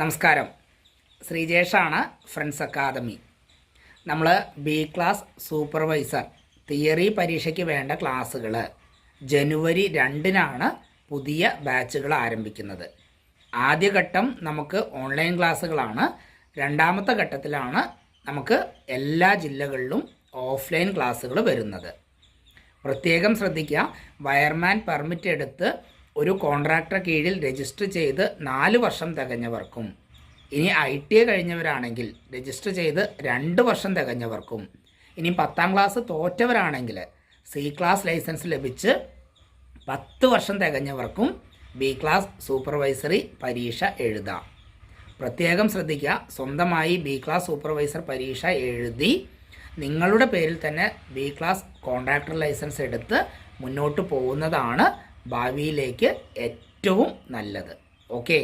നമസ്കാരം. ശ്രീജേഷാണ് friends academy. നമ്മൾ ബി ക്ലാസ് സൂപ്പർവൈസർ തിയറി പരീക്ഷയ്ക്ക് വേണ്ട ക്ലാസ്സുകൾ ജനുവരി രണ്ടിനാണ് പുതിയ ബാച്ചുകൾ ആരംഭിക്കുന്നത്. ആദ്യഘട്ടം നമുക്ക് ഓൺലൈൻ ക്ലാസ്സുകളാണ് രണ്ടാമത്തെ ഘട്ടത്തിലാണ് നമുക്ക് എല്ലാ ജില്ലകളിലും ഓഫ്ലൈൻ ക്ലാസ്സുകൾ വരുന്നത്. പ്രത്യേകം ശ്രദ്ധിക്കുക വയർമാൻ പെർമിറ്റ് എടുത്ത് ഒരു കോൺട്രാക്ടറെ കീഴിൽ രജിസ്റ്റർ ചെയ്ത് നാല് വർഷം തികഞ്ഞവർക്കും. ഇനി ഐ ടി ഐ കഴിഞ്ഞവരാണെങ്കിൽ രജിസ്റ്റർ ചെയ്ത് രണ്ട് വർഷം തികഞ്ഞവർക്കും. ഇനി പത്താം ക്ലാസ് തോറ്റവരാണെങ്കിൽ സി ക്ലാസ് ലൈസൻസ് ലഭിച്ച് പത്ത് വർഷം തികഞ്ഞവർക്കും ബി ക്ലാസ് സൂപ്പർവൈസറി പരീക്ഷ എഴുതാം. പ്രത്യേകം ശ്രദ്ധിക്കുക സ്വന്തമായി ബി ക്ലാസ് സൂപ്പർവൈസർ പരീക്ഷ എഴുതി നിങ്ങളുടെ പേരിൽ തന്നെ ബി ക്ലാസ് കോൺട്രാക്ടർ ലൈസൻസ് എടുത്ത് മുന്നോട്ട് പോകുന്നതാണ് ഭാവിയിലേക്ക് ഏറ്റവും നല്ലത്. ഓക്കെ?